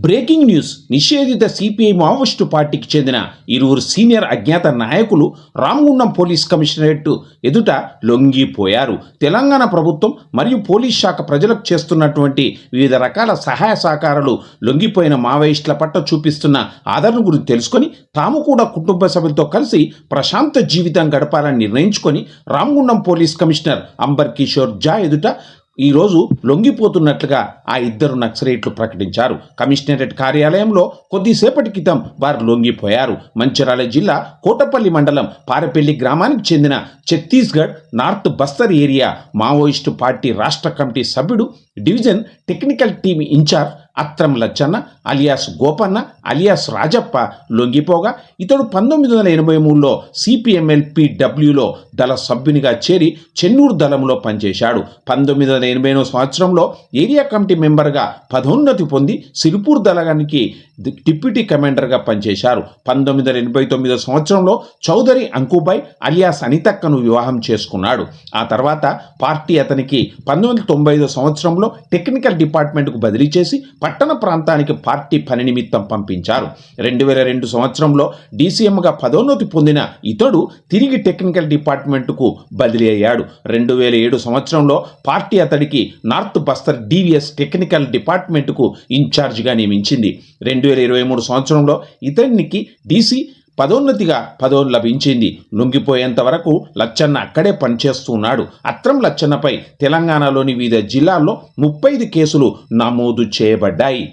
Breaking news. నిషేధిత CPI Maoist పార్టీకి చెందిన ఇరువురు సీనియర్ అజ్ఞాత నాయకులు రామగుండం పోలీస్ కమిషనరేట్ ఎదుట లొంగిపోయారు. తెలంగాణ ప్రభుత్వం మరియు పోలీస్ శాఖ ప్రజలకు చేస్తున్నటువంటి వివిధ రకాల సహాయ సహకారాలు లొంగిపోయిన మావోయిస్టుల పట్ల చూపిస్తున్న ఆదరణ గురించి తెలుసుకొని తాము కూడా కుటుంబ సభ్యులతో కలిసి ప్రశాంత జీవితం గడపాలని నిర్ణయించుకొని Ramagundam police commissioner amber Kishore Jha ఎదుట ఈరోజు లొంగిపోతున్నట్లుగా ఆ ఇద్దరు నక్సలైట్లు ప్రకటించారు. కమిషనరేట్ కార్యాలయంలో కొద్దిసేపటి క్రితం వారు లొంగిపోయారు. మంచిర్యాల జిల్లా కోటపల్లి మండలం పారపల్లి గ్రామానికి చెందిన Chhattisgarh north Bastar area Maoist party రాష్ట్ర కమిటీ సభ్యుడు division technical team in-charge Atram Lachanna alias Gopanna alias Rajappa లొంగిపోగా ఇతడు పంతొమ్మిది వందల ఎనభై మూడులో సిపిఎంఎల్పి డబ్ల్యూలో దళ సభ్యునిగా చేరి చెన్నూరు దళంలో పనిచేశాడు. పంతొమ్మిది వందల ఎనభై సంవత్సరంలో ఏరియా కమిటీ మెంబర్గా పదోన్నతి పొంది సిరిపూర్ దళానికి డిప్యూటీ కమాండర్గా పనిచేశారు. పంతొమ్మిది వందల ఎనభై తొమ్మిదో సంవత్సరంలో చౌదరి అంకుబాయ్ అలియాస్ అనితక్కను వివాహం చేసుకున్నాడు. ఆ తర్వాత పార్టీ అతనికి పంతొమ్మిది వందల తొంభై ఐదో సంవత్సరంలో టెక్నికల్ డిపార్ట్మెంట్కు బదిలీ చేసి పట్టణ ప్రాంతానికి పార్టీ పని నిమిత్తం పంపించారు. రెండు వేల రెండు సంవత్సరంలో డీసీఎంగా పదోన్నతి పొందిన ఇతడు తిరిగి టెక్నికల్ డిపార్ట్మెంట్కు బదిలీ అయ్యాడు. రెండు వేల ఏడు సంవత్సరంలో పార్టీ అతడికి నార్త్ బస్తర్ డివిఎస్ టెక్నికల్ డిపార్ట్మెంట్కు ఇన్ఛార్జిగా నియమించింది. రెండు వేల ఇరవై మూడు సంవత్సరంలో ఇతనికి డీసీ పదోన్నతిగా పదవులు లభించింది. లొంగిపోయేంత వరకు లచ్చన్న అక్కడే పనిచేస్తున్నాడు. అత్రం లచ్చన్నపై తెలంగాణలోని వివిధ జిల్లాల్లో ముప్పై ఐదు కేసులు నమోదు చేయబడ్డాయి.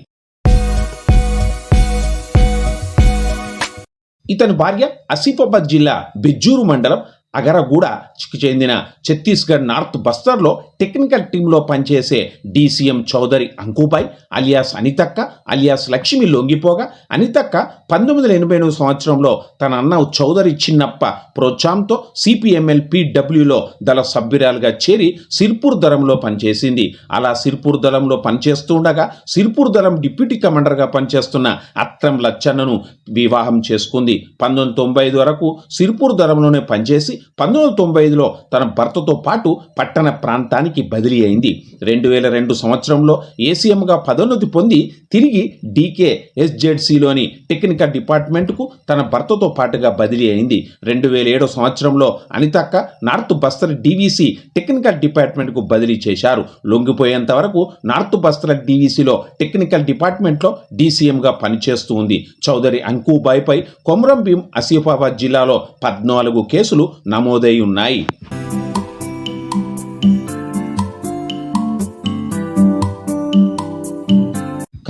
ఇతని భార్య ఆసిఫాబాద్ జిల్లా బెజ్జూరు మండలం అగరగూడకు చెందిన ఛత్తీస్గఢ్ నార్త్ బస్తర్లో టెక్నికల్ టీంలో పనిచేసే DCM Chaudhary Ankubai alias Anitakka alias Lakshmi లొంగిపోగా Anitakka పంతొమ్మిది వందల ఎనభై ఎనిమిది సంవత్సరంలో తన అన్న చౌదరి చిన్నప్ప ప్రోత్సాహంతో సిపిఎంఎల్ పీడబ్ల్యూలో దళ సభ్యురాలుగా చేరి సిర్పూర్ దళంలో పనిచేసింది. అలా సిర్పూర్ దళంలో పనిచేస్తుండగా సిర్పూర్ దళం డిప్యూటీ కమాండర్గా పనిచేస్తున్న అత్రం లచ్చన్నను వివాహం చేసుకుంది. పంతొమ్మిది తొంభై ఐదు వరకు సిర్పూర్ దళంలోనే పనిచేసి పంతొమ్మిది వందల తొంభై ఐదులో తన భర్తతో పాటు పట్టణ ప్రాంతానికి బదిలీ అయింది. రెండు వేల రెండు సంవత్సరంలో ఏసీఎంగా పదోన్నతి పొంది తిరిగి డీకే ఎస్జెడ్సీలోని టెక్నికల్ డిపార్ట్మెంట్కు తన భర్తతో పాటుగా బదిలీ అయింది. రెండు వేల ఏడో సంవత్సరంలో Anitakka north Bastar DVC technical డిపార్ట్మెంట్కు బదిలీ చేశారు. లొంగిపోయేంత వరకు నార్త్ బస్తర్ డీవీసీలో టెక్నికల్ డిపార్ట్మెంట్లో డీసీఎంగా పనిచేస్తూ ఉంది. చౌదరి అంకుబాయ్పై కొమరం భీం ఆసిఫాబాద్ జిల్లాలో పద్నాలుగు కేసులు నమోదై ఉన్నాయి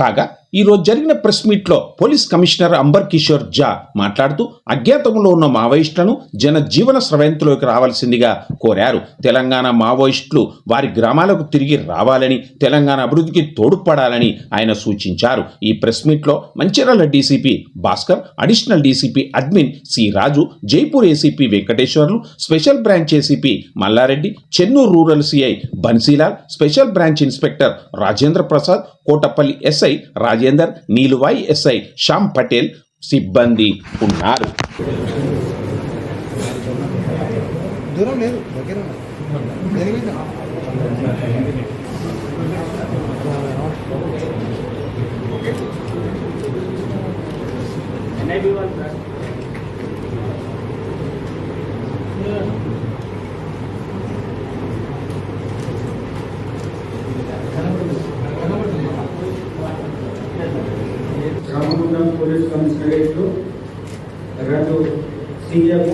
కాగా ఈరోజు జరిగిన ప్రెస్ మీట్లో పోలీస్ కమిషనర్ అంబర్ కిషోర్ జా మాట్లాడుతూ అజ్ఞాతంలో ఉన్న మావోయిస్టులను జన జీవన స్రవంతిలోకి రావాల్సిందిగా కోరారు. తెలంగాణ మావోయిస్టులు వారి గ్రామాలకు తిరిగి రావాలని తెలంగాణ అభివృద్ధికి తోడ్పడాలని ఆయన సూచించారు. ఈ ప్రెస్ మీట్లో Mancherial DCP Bhaskar additional DCP admin C Raju Jaipur ACP Venkateswarlu special branch ACP Mallareddy Chennur rural CI Bansilal special branch inspector Rajendra Prasad Kotapalli SI Raja Rajender Neeluvai SI Shyam Patel సిబ్బంది ఉన్నారు దూరం లేదు దగ్గర ఉన్నా. జరిగిందా? Ramagundam police కమిషనరేట్లో రెండు senior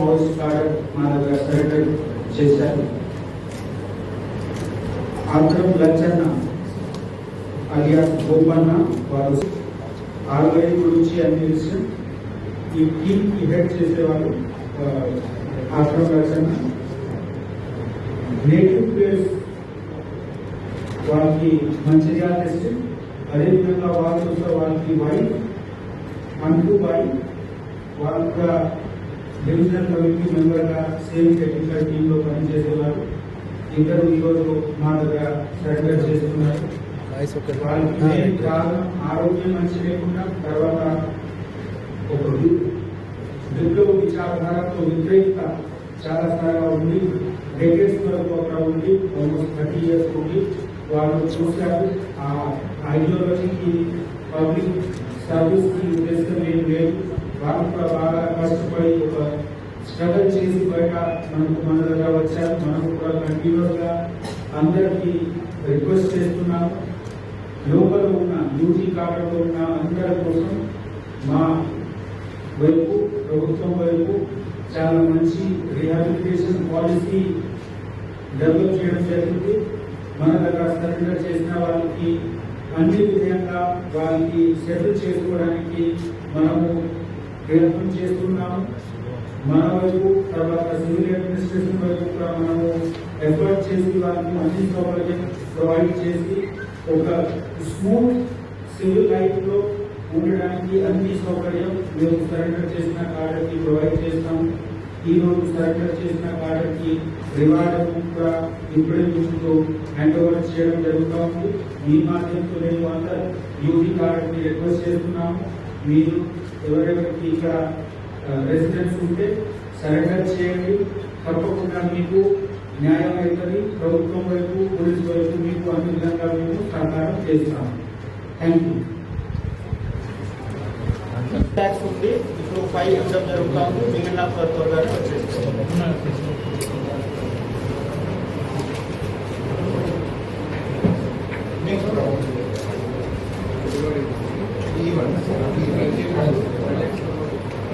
Maoist కార్డర్ మా దగ్గర సరెండర్ చేశారు ఆంధ్రం లచ్చన్న అలియా గోపన్న వారు ఆర్బీఐ గురించి అన్ని విషయం ఈ టీంకి హెడ్ చేసేవారు ఆంధ్రం లచ్చన్న. నేటివ్ ప్లేస్ వారికి మంచిర్యాల డిస్ట్రిక్ట్ అదేవిధంగా వారు చూస్తే వారికి వై అంటూ బాయ్ వాళ్ళు కూడా డివిజనల్ కమిటీ మెంబర్గా సేమ్ టెక్నికల్ టీంలో పనిచేసేవారు. ఇద్దరు ఈరోజు మా దగ్గర సరెండర్ చేస్తున్నారు. వాళ్ళకి కారణం ఆరోగ్యం మంచి లేకుండా తర్వాత ఒక విప్లవ విచారధారతో వ్యతిరేకత చాలా స్థాయిగా ఉంది. డెకేట్స్ వరకు అక్కడ ఉంది. ఆల్మోస్ట్ థర్టీ ఇయర్స్ ఉండి వాళ్ళు చూశారు. ఆ ఐడియాలజీకి పబ్లిక్ సర్వీస్కి ఉద్దేశం ఏం లేదు. కూడా బాగా కష్టపడి ఒక స్ట్రగల్ చేసి బయట మనకు మన దగ్గర వచ్చారు. మనం కూడా కంటిన్యూస్గా అందరికీ రిక్వెస్ట్ చేస్తున్నాము లోపల ఉన్న డ్యూటీ కార్డులో ఉన్న అందరి కోసం మా వైపు ప్రభుత్వం వైపు చాలా మంచి రిహాబిలిటేషన్ పాలసీ డెవలప్ చేయడం జరిగింది. మన దగ్గర సరెండర్ చేసిన వాళ్ళకి అన్ని విధంగా వాళ్ళకి సెటిల్ చేసుకోవడానికి మనము ప్రయత్నం చేస్తున్నాము. మన వైపు తర్వాత సివిల్ అడ్మినిస్ట్రేషన్ వైపు కూడా మనము ఎఫర్ట్ చేసి వాళ్ళకి అన్ని సౌకర్యం ప్రొవైడ్ చేసి ఒక స్మూత్ సివిల్ లైఫ్లో ఉండడానికి అన్ని సౌకర్యం మేము సరెండర్ చేసిన కార్డుకి ప్రొవైడ్ చేస్తాము ఈ రోజు సరెండర్ చేసిన కార్డుకి రివార్డ్ కూడా ఇప్పుడే చూస్తూ హ్యాండ్ ఓవర్ చేయడం జరుగుతూ ఉంది. మీ మాధ్యమంతో నేను అందరు యూజీ కార్డుని రిక్వెస్ట్ చేస్తున్నాము. మీరు ఎవరెవరికి ఇక్కడ రెసిడెన్స్ ఉంటే సరెండర్ చేయండి. తప్పకుండా మీకు న్యాయం అవుతుంది. ప్రభుత్వం వైపు పోలీస్ వైపు మీకు అన్ని విధంగా మేము సహకారం చేస్తాము. థ్యాంక్ యూ ట్యాక్స్ ఉంది. ఇప్పుడు ఫైవ్ ఇవ్వడం జరుగుతూ ఉంది మిగిలిన త్వరగా వచ్చేస్తాం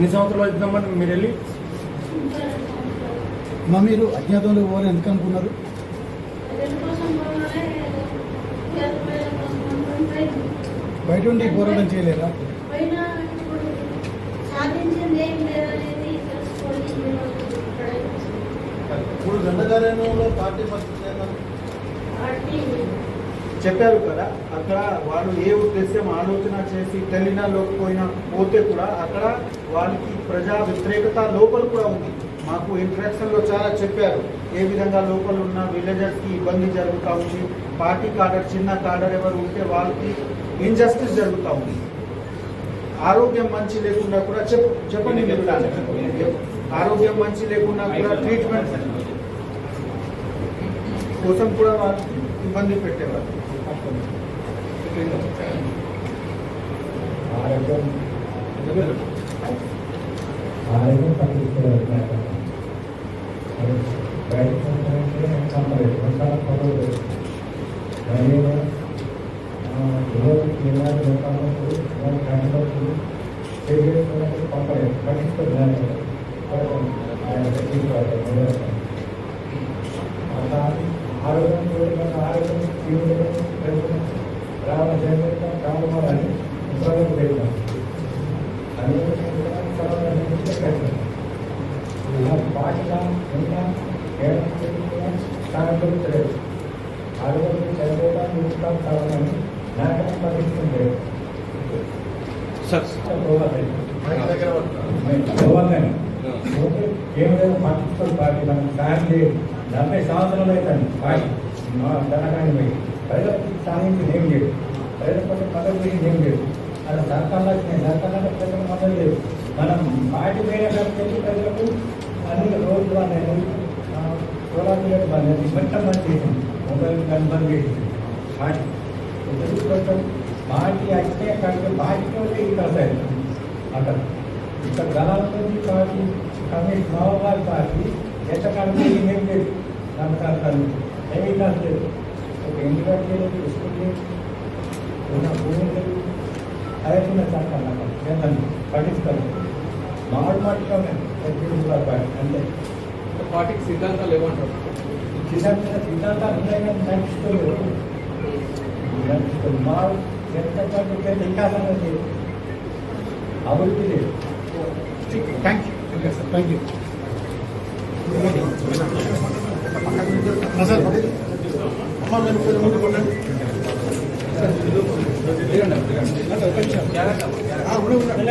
ఎన్ని సంవత్సరాలు అవుతుందమ్మా మీరు వెళ్ళి? మా మీరు అజ్ఞాతంలో పోవాలని ఎందుకు అనుకున్నారు? పోవాలే బయట ఉండి పోరాటం చేయలేరా ఇప్పుడు దండకారణ్యంలో పార్టీ చెప్పారు కదా అక్కడ వాళ్ళు ఏ ఉద్దేశం ఆలోచన చేసి తెలంగాణలోకి పోయినా పోతే కూడా అక్కడ వాళ్ళకి ప్రజా వ్యతిరేకత లోపల కూడా ఉంది. మాకు ఇంట్రాక్షన్లో చాలా చెప్పారు. ఏ విధంగా లోపల ఉన్న విలేజర్స్కి ఇబ్బంది జరుగుతూ ఉంది? పార్టీ కార్డర్ చిన్న కార్డర్ ఎవరు ఉంటే వాళ్ళకి ఇన్జస్టిస్ జరుగుతూ ఉంది. ఆరోగ్యం మంచి లేకుండా కూడా చెప్ చెప్పండి మీరు. ఆరోగ్యం మంచి లేకుండా కూడా ట్రీట్మెంట్ కోసం కూడా వాళ్ళు ఇబ్బంది పెట్టేవారు. ఆరోగ్యం ఆరోగ్యం పట్టించుకోలేదు బయట సంవత్సరానికి మరియు పంపలేదు పట్టించుకోలేదు ఆరోగ్యం ఆరోగ్యం తీవ్రంగా కేవలం పార్టీ సాయం లేదు డెబ్బై సంవత్సరాలు అవుతుంది పార్టీ ధనకాన్ని పోయి ప్రజలకు సాధించింది ఏం లేదు ప్రజల కోసం మద్దతు చేసింది ఏం లేదు అలా సర్కార్లో వచ్చినాయి సర్కార్లో ప్రజలకు మద్దతు లేదు మనం పార్టీ వేరే ప్రజలకు అన్ని రోజులు అనేది సోలార్ ప్లేట్ బంద్ మొత్తం బంద్ చేసింది మొబైల్ బంద్ చేసింది పార్టీ కోసం పార్టీ అయితే కలిసి పార్టీతో ఇక్కడ వస్తాయి అక్కడ ఇక్కడ గలాలతోటి పార్టీ కమ్యూనిస్ట్ మావోవాదీ పార్టీ దేశకాలంలో ఏమేం లేదు నమ్మకాలు ఏమీ కాదు లేదు ఒక ఎందుకంటే తీసుకుంటే ఉన్న భూములు అదేకున్న చట్టాలు అక్కడ పట్టిస్తారు మామిడి మాటగా ఉన్నాయి పార్టీ అంతే పార్టీకి సిద్ధాంతాలు ఏమంటారు సిద్ధాంత సిద్ధాంతాలు ఉన్నాయి కానీ నడుచుకోలేదు నడుచుకోలేదు व्यक्ताच्या डोक्यात एका सांगते आवडते थँक्यू सर थँक्यू सर அம்மா மேல போய் மூட்டு போட்டேன் சார் இது இல்ல இல்ல நான் கொஞ்சம் ஆ உள்ள உள்ள